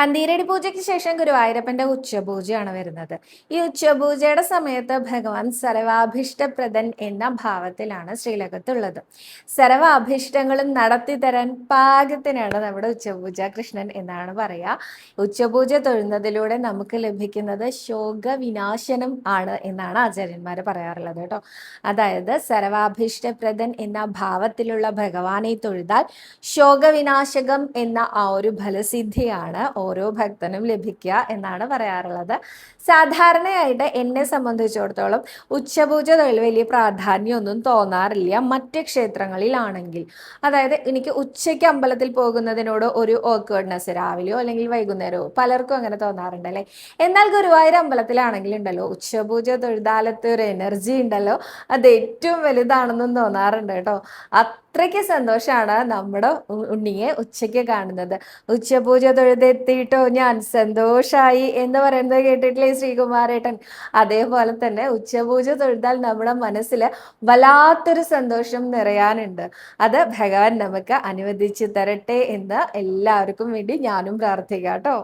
പന്തീരടി പൂജയ്ക്ക് ശേഷം ഗുരുവായൂരപ്പന്റെ ഉച്ചപൂജയാണ് വരുന്നത്. ഈ ഉച്ചപൂജയുടെ സമയത്ത് ഭഗവാൻ സർവാഭിഷ്ടപ്രദൻ എന്ന ഭാവത്തിലാണ് ശ്രീലകത്തുള്ളത്. സർവാഭിഷ്ടങ്ങളും നടത്തി തരാൻ പാകത്തിനാണ് നമ്മുടെ ഉച്ചപൂജ കൃഷ്ണൻ എന്നാണ് പറയുക ഉച്ചപൂജ തൊഴുന്നതിലൂടെ നമുക്ക് ലഭിക്കുന്നത് ശോക വിനാശനം ആണ് എന്നാണ് ആചാര്യന്മാർ പറയാറുള്ളത് കേട്ടോ. അതായത് സർവാഭിഷ്ടപ്രദൻ എന്ന ഭാവത്തിലുള്ള ഭഗവാനെ തൊഴുതാൽ ശോകവിനാശകം എന്ന ആ ഒരു ഫലസിദ്ധിയാണ് ഓരോ ഭക്തനും ലഭിക്കുക എന്നാണ് പറയാറുള്ളത്. സാധാരണയായിട്ട് എന്നെ സംബന്ധിച്ചിടത്തോളം ഉച്ചപൂജ തൊഴിൽ വലിയ പ്രാധാന്യമൊന്നും തോന്നാറില്ല. മറ്റ് ക്ഷേത്രങ്ങളിലാണെങ്കിൽ. അതായത് എനിക്ക് ഉച്ചയ്ക്ക് അമ്പലത്തിൽ പോകുന്നതിനോട് ഒരു ഓക്വേർഡ്നെസ് രാവിലെയോ അല്ലെങ്കിൽ വൈകുന്നേരമോ പലർക്കും അങ്ങനെ തോന്നാറുണ്ട് അല്ലേ? എന്നാൽ ഗുരുവായൂർ അമ്പലത്തിലാണെങ്കിൽ ഉണ്ടല്ലോ ഉച്ചപൂജ തൊഴുതാലത്ത് ഒരു എനർജി ഉണ്ടല്ലോ. അത് ഏറ്റവും വലുതാണെന്നും തോന്നാറുണ്ട് കേട്ടോ. അത്രയ്ക്ക് സന്തോഷമാണ് നമ്മുടെ ഉണ്ണിയെ ഉച്ചയ്ക്ക് കാണുന്നത്. ഉച്ചപൂജ തൊഴുതെത്തിയിട്ടോ ഞാൻ? സന്തോഷായി. എന്ന് പറയുന്നത് കേട്ടിട്ടില്ലേ ശ്രീകുമാരേട്ടൻ? അതേപോലെ തന്നെ ഉച്ചപൂജ തൊഴുതാൽ നമ്മുടെ മനസ്സിൽ വല്ലാത്തൊരു സന്തോഷം നിറയാനുണ്ട്. അത് ഭഗവാൻ നമുക്ക് അനുവദിച്ചു തരട്ടെ എന്ന് എല്ലാവർക്കും വേണ്ടി ഞാനും പ്രാർത്ഥിക്കാം കേട്ടോ.